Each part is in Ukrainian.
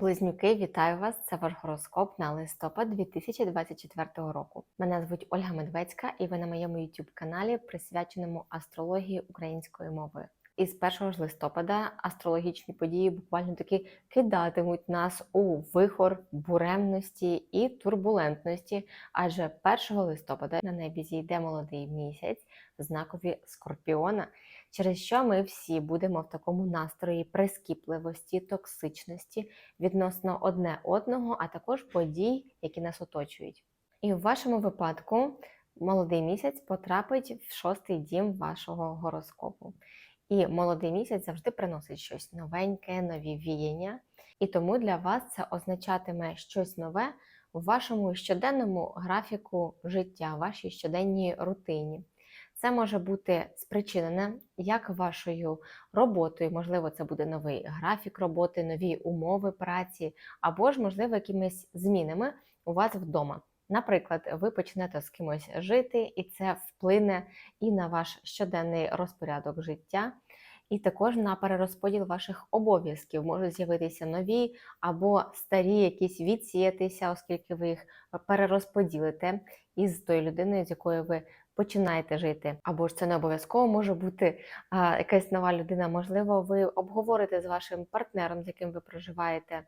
Близнюки, вітаю вас! Це ваш гороскоп на листопад 2024 року. Мене звуть Ольга Медведська, і ви на моєму youtube каналі, присвяченому астрології українською мовою. І з 1 ж листопада астрологічні події буквально таки кидатимуть нас у вихор буремності і турбулентності. Адже 1 листопада на небі зійде молодий місяць в знакові скорпіона через що ми всі будемо в такому настрої прискіпливості, токсичності відносно одне одного, а також подій, які нас оточують. І в вашому випадку молодий місяць потрапить в шостий дім вашого гороскопу. І молодий місяць завжди приносить щось новеньке, нові віяння. І тому для вас це означатиме щось нове в вашому щоденному графіку життя, вашій щоденній рутині. Це може бути спричинене як вашою роботою, можливо, це буде новий графік роботи, нові умови праці, або ж, можливо, якимись змінами у вас вдома. Наприклад, ви почнете з кимось жити, і це вплине і на ваш щоденний розпорядок життя, і також на перерозподіл ваших обов'язків можуть з'явитися нові або старі, якісь відсіятися, оскільки ви їх перерозподілите із тою людиною, з якою ви починаєте жити. Або ж це не обов'язково може бути а, якась нова людина. Можливо, ви обговорите з вашим партнером, з яким ви проживаєте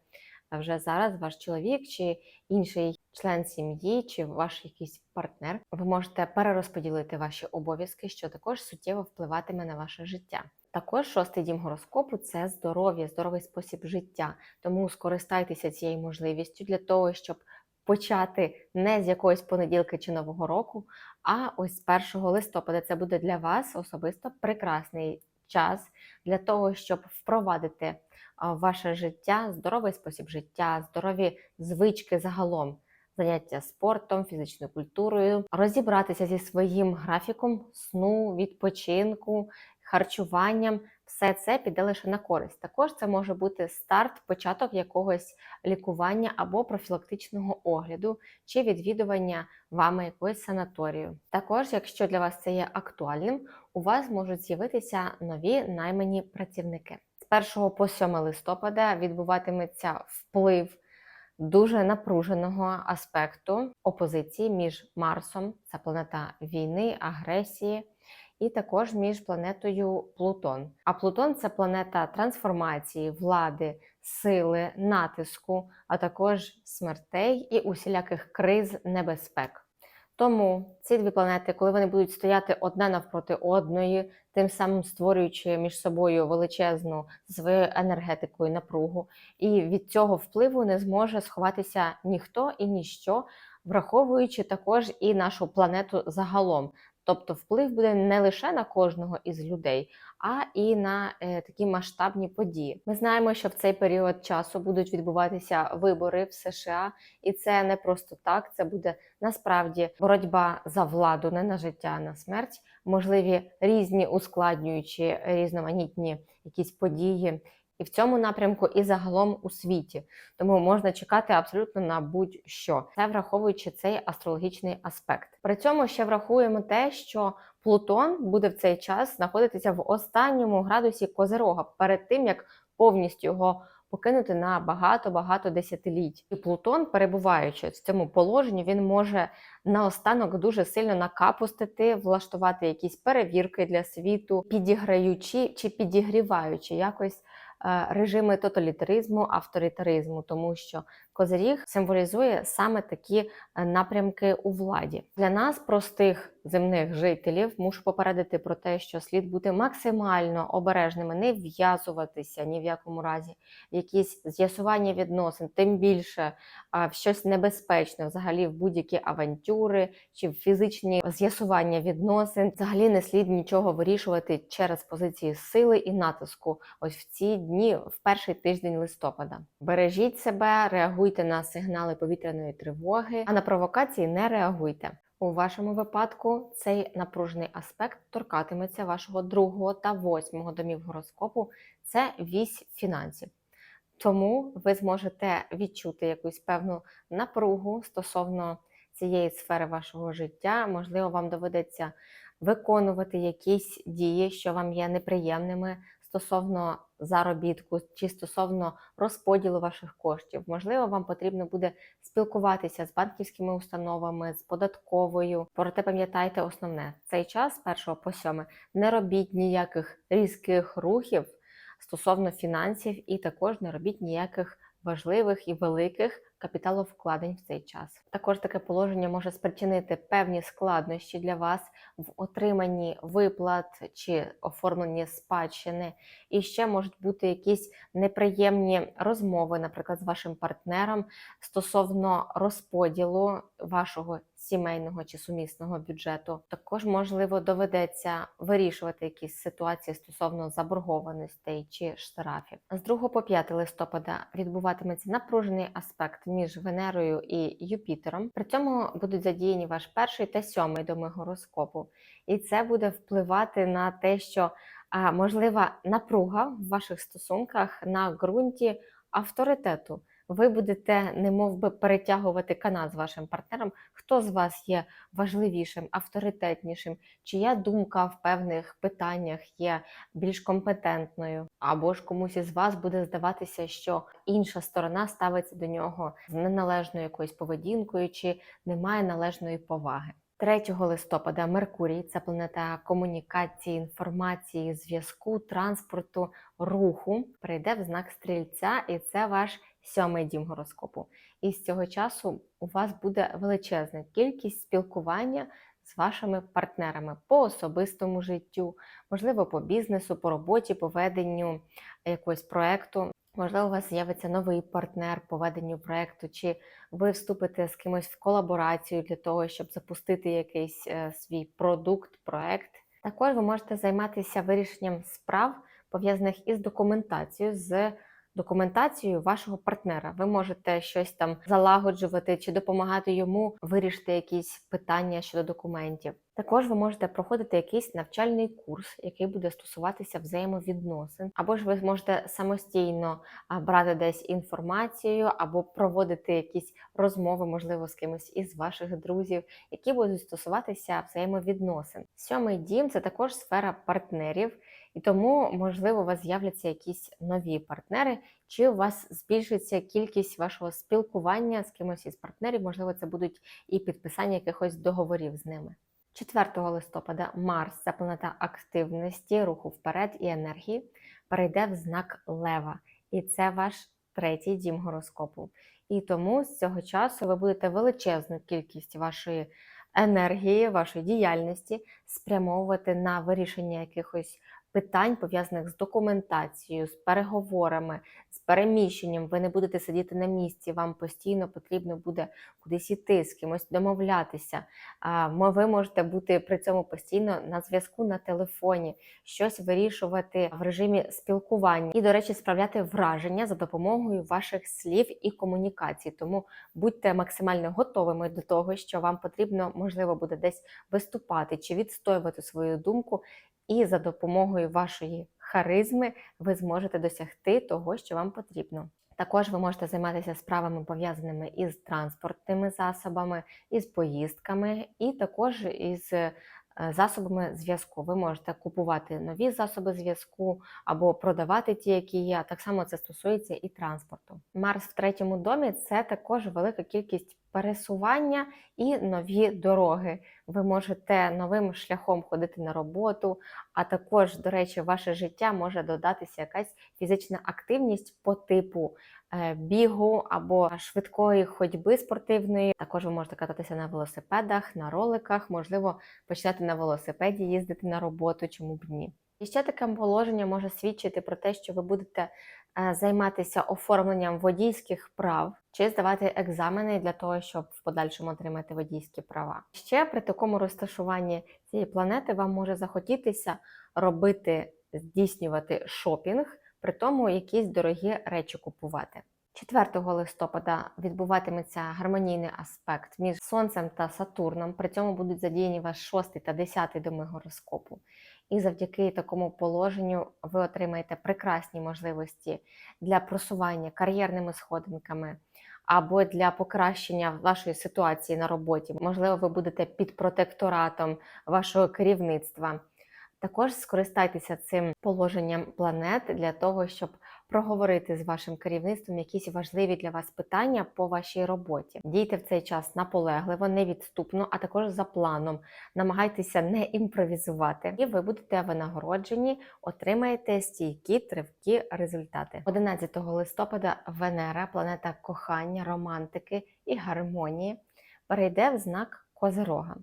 вже зараз, ваш чоловік чи інший член сім'ї, чи ваш якийсь партнер. Ви можете перерозподілити ваші обов'язки, що також суттєво впливатиме на ваше життя. Також шостий дім гороскопу це здоров'я, здоровий спосіб життя. Тому скористайтеся цією можливістю для того, щоб почати не з якоїсь понеділки чи нового року, а ось з 1 листопада це буде для вас особисто прекрасний час для того, щоб впровадити ваше життя здоровий спосіб життя, здорові звички загалом. Заняття спортом, фізичною культурою, розібратися зі своїм графіком сну, відпочинку, харчуванням, все це піде лише на користь. Також це може бути старт, початок якогось лікування або профілактичного огляду чи відвідування вами якоїсь санаторію. Також, якщо для вас це є актуальним, у вас можуть з'явитися нові наймані працівники. З 1 по 7 листопада відбуватиметься вплив. Дуже напруженого аспекту опозиції між Марсом, це планета війни, агресії, і також між планетою Плутон. А Плутон це планета трансформації, влади, сили, натиску, а також смертей і усіляких криз небезпек. Тому ці дві планети, коли вони будуть стояти одна навпроти одної, тим самим створюючи між собою величезну своєю енергетикою напругу, і від цього впливу не зможе сховатися ніхто і ніщо, враховуючи також і нашу планету загалом. Тобто вплив буде не лише на кожного із людей, а і на е, такі масштабні події. Ми знаємо, що в цей період часу будуть відбуватися вибори в США, і це не просто так. Це буде насправді боротьба за владу, не на життя, а на смерть, можливі різні ускладнюючі різноманітні якісь події і в цьому напрямку, і загалом у світі. Тому можна чекати абсолютно на будь-що, це враховуючи цей астрологічний аспект. При цьому ще врахуємо те, що Плутон буде в цей час знаходитися в останньому градусі Козерога перед тим як повністю його покинути на багато-багато десятиліть. І Плутон, перебуваючи в цьому положенні, він може наостанок дуже сильно накапустити, влаштувати якісь перевірки для світу, підіграючи чи підігріваючи якось режими тоталітаризму, авторитаризму, тому що козиріг символізує саме такі е, напрямки у владі. Для нас, простих земних жителів, мушу попередити про те, що слід бути максимально обережними, не в'язуватися ні в якому разі, якісь з'ясування відносин, тим більше в щось небезпечне, взагалі в будь-які авантюри чи в фізичні з'ясування відносин. Взагалі не слід нічого вирішувати через позиції сили і натиску. Ось в ці дні, в перший тиждень листопада. Бережіть себе, реагуйте на сигнали повітряної тривоги, а на провокації не реагуйте. У вашому випадку цей напружений аспект торкатиметься вашого другого та восьмого домів гороскопу. Це вісь фінансів. Тому ви зможете відчути якусь певну напругу стосовно цієї сфери вашого життя. Можливо, вам доведеться виконувати якісь дії, що вам є неприємними стосовно заробітку чи стосовно розподілу ваших коштів. Можливо, вам потрібно буде спілкуватися з банківськими установами, з податковою. Проте пам'ятайте основне, цей час з 1 по 7 не робіть ніяких різких рухів стосовно фінансів, і також не робіть ніяких важливих і великих капіталовкладень в цей час. Також таке положення може спричинити певні складнощі для вас в отриманні виплат чи оформленні спадщини, і ще можуть бути якісь неприємні розмови, наприклад, з вашим партнером стосовно розподілу вашого сімейного чи сумісного бюджету. Також, можливо, доведеться вирішувати якісь ситуації стосовно заборгованостей чи штрафів. З 2 по 5 листопада відбуватиметься напружений аспект між Венерою і Юпітером. При цьому будуть задіяні ваш перший та сьомий доми гороскопу, і це буде впливати на те, що можлива напруга в ваших стосунках на ґрунті авторитету. Ви будете немов би перетягувати канат з вашим партнером, хто з вас є важливішим, авторитетнішим, чия думка в певних питаннях є більш компетентною, або ж комусь із вас буде здаватися, що інша сторона ставиться до нього з неналежною якоюсь поведінкою чи не має належної поваги. 3 листопада Меркурій це планета комунікації, інформації, зв'язку, транспорту, руху, прийде в знак стрільця, і це ваш сьомий дім гороскопу. І з цього часу у вас буде величезна кількість спілкування з вашими партнерами по особистому життю, можливо, по бізнесу, по роботі, по веденню якогось проекту. Можливо, у вас з'явиться новий партнер по веденню проекту, чи ви вступите з кимось в колаборацію для того, щоб запустити якийсь е, свій продукт, проект. Також ви можете займатися вирішенням справ, пов'язаних із документацією, з документацією вашого партнера. Ви можете щось там залагоджувати чи допомагати йому вирішити якісь питання щодо документів. Також ви можете проходити якийсь навчальний курс, який буде стосуватися взаємовідносин, або ж ви можете самостійно брати десь інформацію, або проводити якісь розмови, можливо, з кимось із ваших друзів, які будуть стосуватися взаємовідносин. Сьомий дім це також сфера партнерів. І тому, можливо, у вас з'являться якісь нові партнери, чи у вас збільшиться кількість вашого спілкування з кимось із партнерів, можливо, це будуть і підписання якихось договорів з ними. 4 листопада Марс, це планета активності, руху вперед і енергії, перейде в знак Лева. І це ваш третій дім гороскопу. І тому з цього часу ви будете величезну кількість вашої енергії, вашої діяльності спрямовувати на вирішення якихось питань, пов'язаних з документацією, з переговорами, з переміщенням. Ви не будете сидіти на місці, вам постійно потрібно буде кудись іти, з кимось домовлятися. Ви можете бути при цьому постійно на зв'язку на телефоні, щось вирішувати в режимі спілкування і, до речі, справляти враження за допомогою ваших слів і комунікацій. Тому будьте максимально готовими до того, що вам потрібно, можливо, буде десь виступати чи відстоювати свою думку і за допомогою вашої харизми ви зможете досягти того, що вам потрібно. Також ви можете займатися справами, пов'язаними із транспортними засобами, із поїздками, і також із е, засобами зв'язку. Ви можете купувати нові засоби зв'язку або продавати ті, які є. Так само це стосується і транспорту. Марс в третьому домі це також велика кількість пересування і нові дороги. Ви можете новим шляхом ходити на роботу, а також, до речі, в ваше життя може додатися якась фізична активність по типу е, бігу або швидкої ходьби спортивної. Також ви можете кататися на велосипедах, на роликах, можливо, почати на велосипеді їздити на роботу, чому б ні. І ще таке положення може свідчити про те, що ви будете Е, займатися оформленням водійських прав чи здавати екзамени для того, щоб в подальшому отримати водійські права. Ще при такому розташуванні цієї планети вам може захотітися робити, здійснювати шопінг, при тому якісь дорогі речі купувати. 4 листопада відбуватиметься гармонійний аспект між Сонцем та Сатурном. При цьому будуть задіяні ваш 6 та 10 доми гороскопу. І завдяки такому положенню ви отримаєте прекрасні можливості для просування кар'єрними сходинками або для покращення вашої ситуації на роботі. Можливо, ви будете під протекторатом вашого керівництва. Також скористайтеся цим положенням планет для того, щоб проговорити з вашим керівництвом якісь важливі для вас питання по вашій роботі. Дійте в цей час наполегливо, невідступно, а також за планом. Намагайтеся не імпровізувати, і ви будете винагороджені, отримаєте стійкі тривкі результати. 11 листопада Венера, планета кохання, романтики і гармонії, перейде в знак Козирога.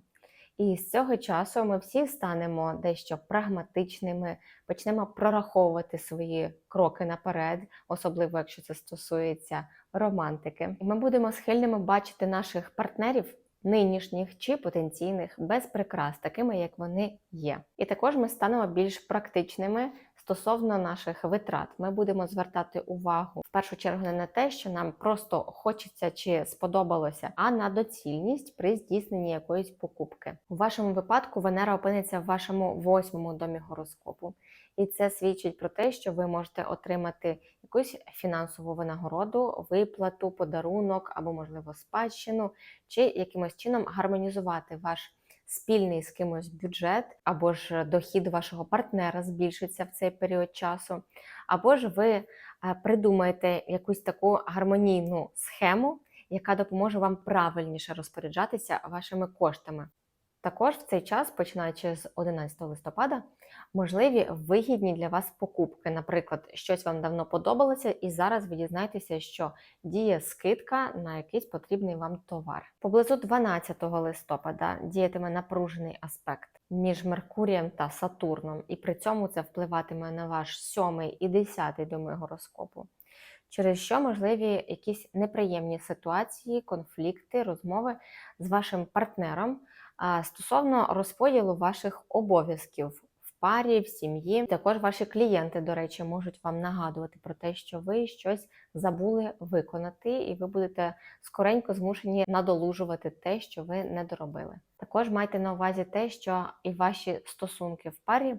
І з цього часу ми всі станемо дещо прагматичними, почнемо прораховувати свої кроки наперед, особливо якщо це стосується романтики. Ми будемо схильними бачити наших партнерів. Нинішніх чи потенційних без прикрас, такими як вони є. І також ми станемо більш практичними стосовно наших витрат. Ми будемо звертати увагу в першу чергу не на те, що нам просто хочеться чи сподобалося, а на доцільність при здійсненні якоїсь покупки. У вашому випадку Венера опиниться в вашому восьмому домі гороскопу, і це свідчить про те, що ви можете отримати якусь фінансову винагороду, виплату, подарунок або, можливо, спадщину, чи якимось чином гармонізувати ваш спільний з кимось бюджет, або ж дохід вашого партнера збільшиться в цей період часу, або ж ви е, придумаєте якусь таку гармонійну схему, яка допоможе вам правильніше розпоряджатися вашими коштами. Також в цей час, починаючи з 11 листопада, можливі вигідні для вас покупки. Наприклад, щось вам давно подобалося, і зараз ви дізнаєтеся, що діє скидка на якийсь потрібний вам товар. Поблизу 12 листопада діятиме напружений аспект між Меркурієм та Сатурном, і при цьому це впливатиме на ваш сьомий і десятий доми гороскопу. Через що можливі якісь неприємні ситуації, конфлікти, розмови з вашим партнером стосовно розподілу ваших обов'язків в парі, в сім'ї. Також ваші клієнти, до речі, можуть вам нагадувати про те, що ви щось забули виконати, і ви будете скоренько змушені надолужувати те, що ви не доробили. Також майте на увазі те, що і ваші стосунки в парі.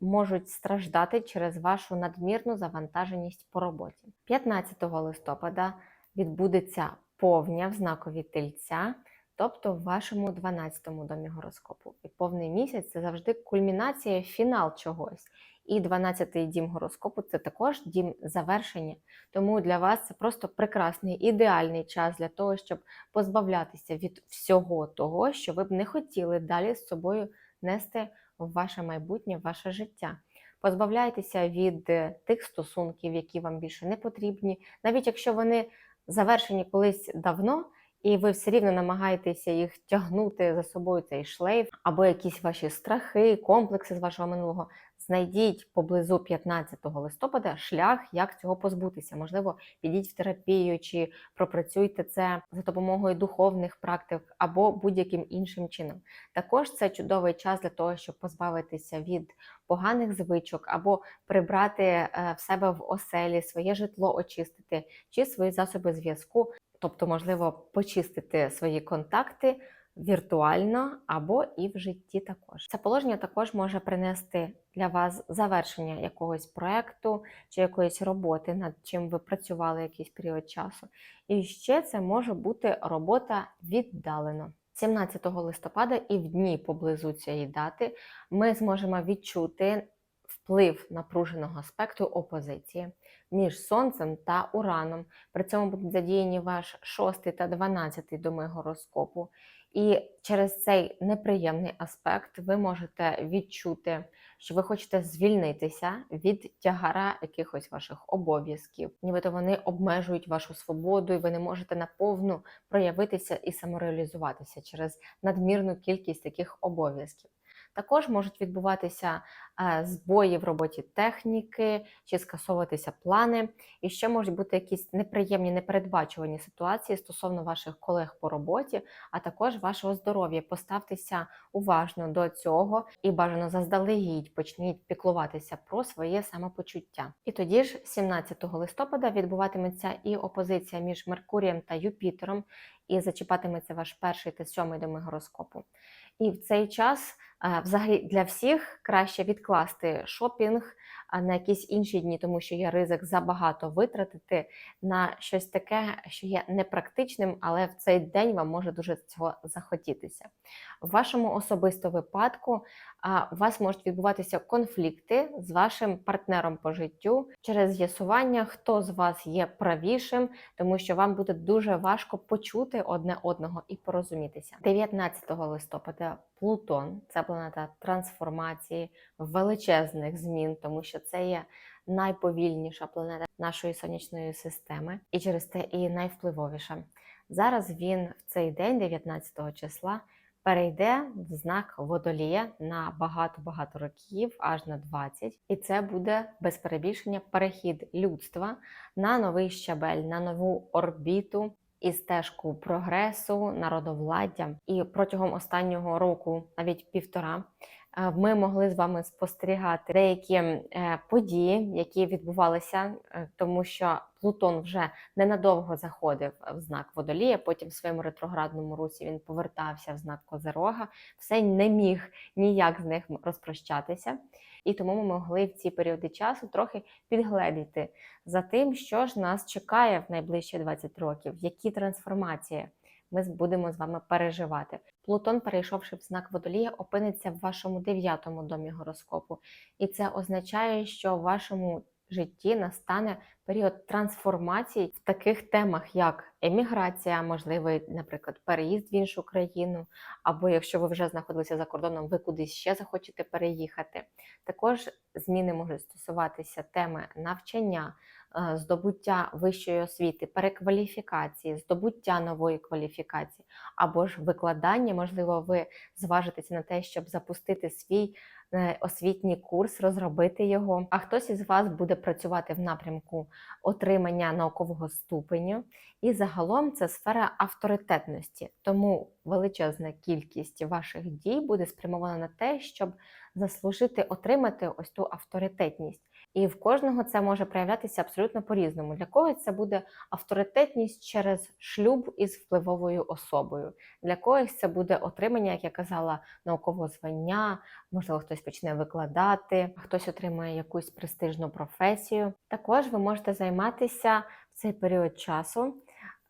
Можуть страждати через вашу надмірну завантаженість по роботі. 15 листопада відбудеться повня в знакові тельця, тобто в вашому 12-му домі гороскопу. І повний місяць це завжди кульмінація, фінал чогось. І 12-й дім гороскопу це також дім завершення. Тому для вас це просто прекрасний ідеальний час для того, щоб позбавлятися від всього того, що ви б не хотіли далі з собою нести в ваше майбутнє, в ваше життя. Позбавляйтеся від тих стосунків, які вам більше не потрібні, навіть якщо вони завершені колись давно і ви все рівно намагаєтеся їх тягнути за собою цей шлейф, або якісь ваші страхи, комплекси з вашого минулого. Знайдіть поблизу 15 листопада шлях, як цього позбутися. Можливо, підіть в терапію чи пропрацюйте це за допомогою духовних практик або будь-яким іншим чином. Також це чудовий час для того, щоб позбавитися від поганих звичок або прибрати е, в себе в оселі своє житло, очистити чи свої засоби зв'язку. Тобто, можливо, почистити свої контакти віртуально або і в житті також. Це положення також може принести для вас завершення якогось проекту чи якоїсь роботи, над чим ви працювали якийсь період часу. І ще це може бути робота віддалено. 17 листопада і в дні поблизу цієї дати ми зможемо відчути вплив напруженого аспекту опозиції між Сонцем та Ураном. При цьому будуть задіяні ваш 6 та 12 доми гороскопу. І через цей неприємний аспект ви можете відчути, що ви хочете звільнитися від тягара якихось ваших обов'язків, нібито вони обмежують вашу свободу, і ви не можете наповну проявитися і самореалізуватися через надмірну кількість таких обов'язків. Також можуть відбуватися е, збої в роботі техніки чи скасовуватися плани, і ще можуть бути якісь неприємні, непередбачувані ситуації стосовно ваших колег по роботі, а також вашого здоров'я. Поставтеся уважно до цього і бажано заздалегідь почніть піклуватися про своє самопочуття. І тоді ж, 17 листопада, відбуватиметься і опозиція між Меркурієм та Юпітером, і зачіпатиметься ваш перший та сьомий доми гороскопу. І в цей час Взагалі для всіх краще відкласти шопінг на якісь інші дні, тому що є ризик забагато витратити на щось таке, що є непрактичним, але в цей день вам може дуже цього захотітися. В вашому особистому випадку у вас можуть відбуватися конфлікти з вашим партнером по життю через з'ясування, хто з вас є правішим, тому що вам буде дуже важко почути одне одного і порозумітися. 19 листопада Плутон це планета трансформації, величезних змін, тому що це є найповільніша планета нашої сонячної системи, і через те і найвпливовіша. Зараз він в цей день, 19 числа, перейде в знак водолія на багато-багато років, аж на 20. І це буде без перебільшення перехід людства на новий щабель, на нову орбіту і стежку прогресу, народовладдя. І протягом останнього року, навіть півтора, ми могли з вами спостерігати деякі е, події, які відбувалися, е, тому що Плутон вже ненадовго заходив в знак водолія. Потім в своєму ретроградному русі він повертався в знак Козерога. Все не міг ніяк з них розпрощатися. І тому ми могли в ці періоди часу трохи підгледіти за тим, що ж нас чекає в найближчі 20 років, які трансформації ми будемо з вами переживати. Плутон, перейшовши в знак водолія, опиниться в вашому дев'ятому домі гороскопу, і це означає, що в вашому житті настане період трансформацій в таких темах, як еміграція, можливий, наприклад, переїзд в іншу країну, або якщо ви вже знаходилися за кордоном, ви кудись ще захочете переїхати. Також зміни можуть стосуватися теми навчання, здобуття вищої освіти, перекваліфікації, здобуття нової кваліфікації, або ж викладання. Можливо, ви зважитеся на те, щоб запустити свій е, освітній курс, розробити його. А хтось із вас буде працювати в напрямку отримання наукового ступеню. І загалом це сфера авторитетності. Тому величезна кількість ваших дій буде спрямована на те, щоб заслужити отримати ось ту авторитетність. І в кожного це може проявлятися абсолютно по-різному. Для когось це буде авторитетність через шлюб із впливовою особою. Для когось це буде отримання, як я казала, наукового звання, можливо, хтось почне викладати, хтось отримає якусь престижну професію. Також ви можете займатися в цей період часу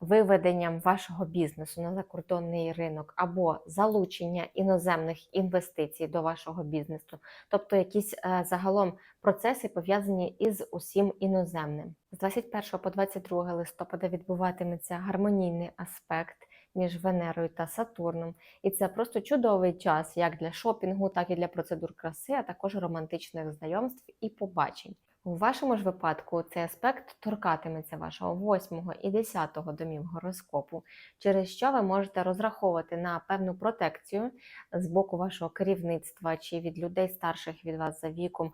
виведенням вашого бізнесу на закордонний ринок або залучення іноземних інвестицій до вашого бізнесу, тобто якісь е, загалом процеси пов'язані із усім іноземним. З 21 по 22 листопада відбуватиметься гармонійний аспект. Між Венерою та Сатурном, і це просто чудовий час як для шопінгу, так і для процедур краси, а також романтичних знайомств і побачень. У вашому ж випадку цей аспект торкатиметься вашого восьмого і 10 домів гороскопу, через що ви можете розраховувати на певну протекцію з боку вашого керівництва чи від людей старших від вас за віком,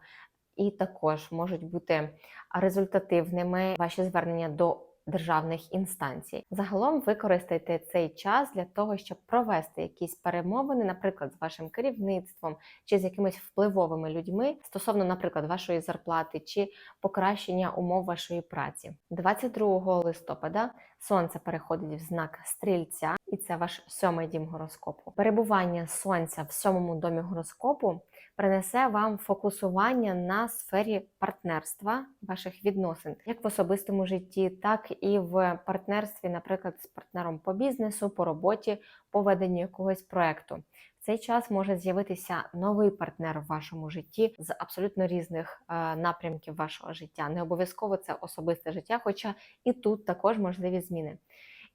і також можуть бути результативними ваші звернення до державних інстанцій. Загалом використайте цей час для того, щоб провести якісь перемовини, наприклад, з вашим керівництвом чи з якимись впливовими людьми стосовно, наприклад, вашої зарплати чи покращення умов вашої праці. 22 листопада сонце переходить в знак стрільця, і це ваш сьомий дім гороскопу. Перебування сонця в сьомому домі гороскопу принесе вам фокусування на сфері партнерства ваших відносин, як в особистому житті, так і в партнерстві, наприклад, з партнером по бізнесу, по роботі, по веденню якогось проекту. В цей час може з'явитися новий партнер в вашому житті з абсолютно різних е, напрямків вашого життя. Не обов'язково це особисте життя, хоча і тут також можливі зміни.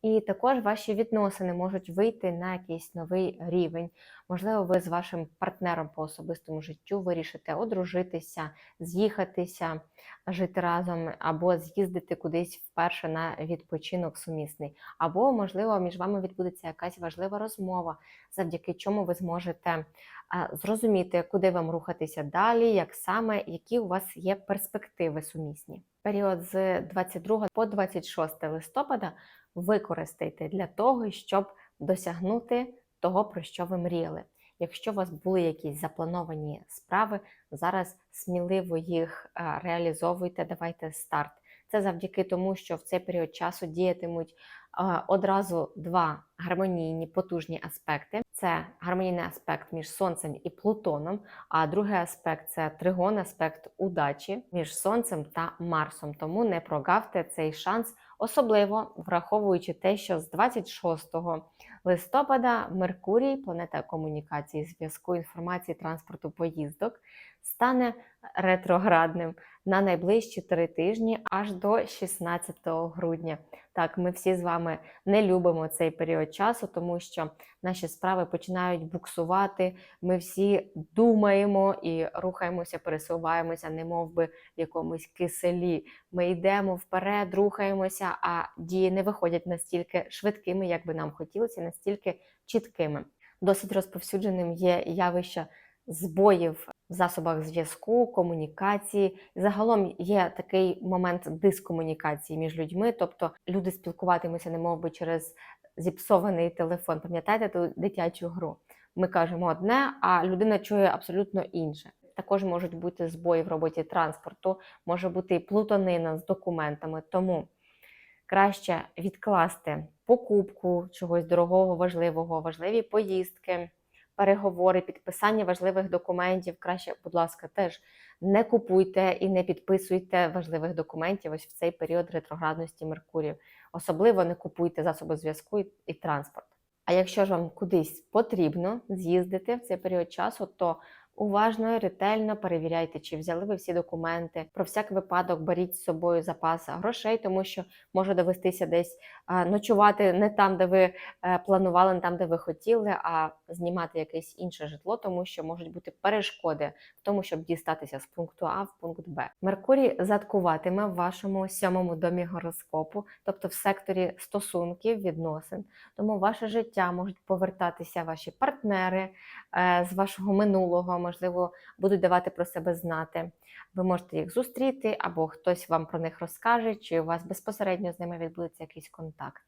І також ваші відносини можуть вийти на якийсь новий рівень. Можливо, ви з вашим партнером по особистому життю вирішите одружитися, з'їхатися, жити разом, або з'їздити кудись вперше на відпочинок сумісний. Або, можливо, між вами відбудеться якась важлива розмова, завдяки чому ви зможете зрозуміти, куди вам рухатися далі, як саме, які у вас є перспективи сумісні. Період з 22 по 26 листопада використайте для того, щоб досягнути того, про що ви мріяли. Якщо у вас були якісь заплановані справи, зараз сміливо їх реалізовуйте, давайте старт. Це завдяки тому, що в цей період часу діятимуть одразу два гармонійні потужні аспекти. Це гармонійний аспект між Сонцем і Плутоном, а другий аспект це тригон, аспект удачі між Сонцем та Марсом. Тому не прогавте цей шанс, особливо враховуючи те, що з 26 листопада Меркурій, планета комунікації, зв'язку, інформації, транспорту, поїздок, стане ретроградним на найближчі три тижні аж до 16 грудня. Так, ми всі з вами не любимо цей період часу, тому що наші справи починають буксувати. Ми всі думаємо і рухаємося, пересуваємося, не мов би в якомусь киселі. Ми йдемо вперед, рухаємося, а дії не виходять настільки швидкими, як би нам хотілося, настільки чіткими. Досить розповсюдженим є явище збоїв в засобах зв'язку, комунікації. Загалом є такий момент дискомунікації між людьми, тобто люди спілкуватимуться не би через зіпсований телефон. Пам'ятаєте ту дитячу гру? Ми кажемо одне, а людина чує абсолютно інше. Також можуть бути збої в роботі транспорту, може бути і плутанина з документами. Тому краще відкласти покупку чогось дорогого, важливого, важливі поїздки, переговори, підписання важливих документів. Краще, будь ласка, теж не купуйте і не підписуйте важливих документів ось в цей період ретроградності Меркурію. Особливо не купуйте засоби зв'язку і, транспорт. А якщо ж вам кудись потрібно з'їздити в цей період часу, то уважно ретельно перевіряйте, чи взяли ви всі документи. Про всяк випадок беріть з собою запас грошей, тому що може довестися десь ночувати не там, де ви е, планували, не там, де ви хотіли, а знімати якесь інше житло, тому що можуть бути перешкоди в тому, щоб дістатися з пункту А в пункт Б. Меркурій заткуватиме в вашому сьомому домі гороскопу, тобто в секторі стосунків, відносин. Тому ваше життя можуть повертатися ваші партнери е, з вашого минулого, можливо, будуть давати про себе знати. Ви можете їх зустріти, або хтось вам про них розкаже, чи у вас безпосередньо з ними відбудеться якийсь контакт.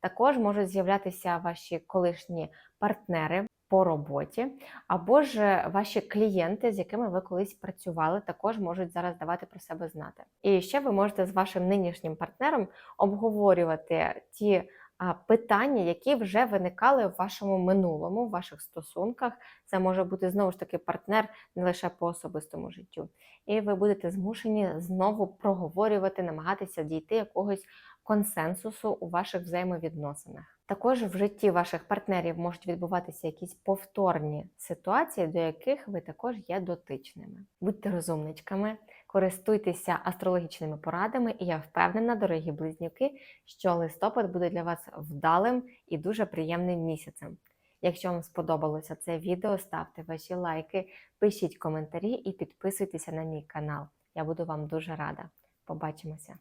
Також можуть з'являтися ваші колишні партнери по роботі, або ж ваші клієнти, з якими ви колись працювали, також можуть зараз давати про себе знати. І ще ви можете з вашим нинішнім партнером обговорювати ті питання, які вже виникали в вашому минулому, в ваших стосунках. Це може бути знову ж таки партнер не лише по особистому життю. І ви будете змушені знову проговорювати, намагатися дійти якогось консенсусу у ваших взаємовідносинах. Також в житті ваших партнерів можуть відбуватися якісь повторні ситуації, до яких ви також є дотичними. Будьте розумничками, користуйтеся астрологічними порадами, і я впевнена, дорогі близнюки, що листопад буде для вас вдалим і дуже приємним місяцем. Якщо вам сподобалося це відео, ставте ваші лайки, пишіть коментарі і підписуйтеся на мій канал. Я буду вам дуже рада. Побачимося!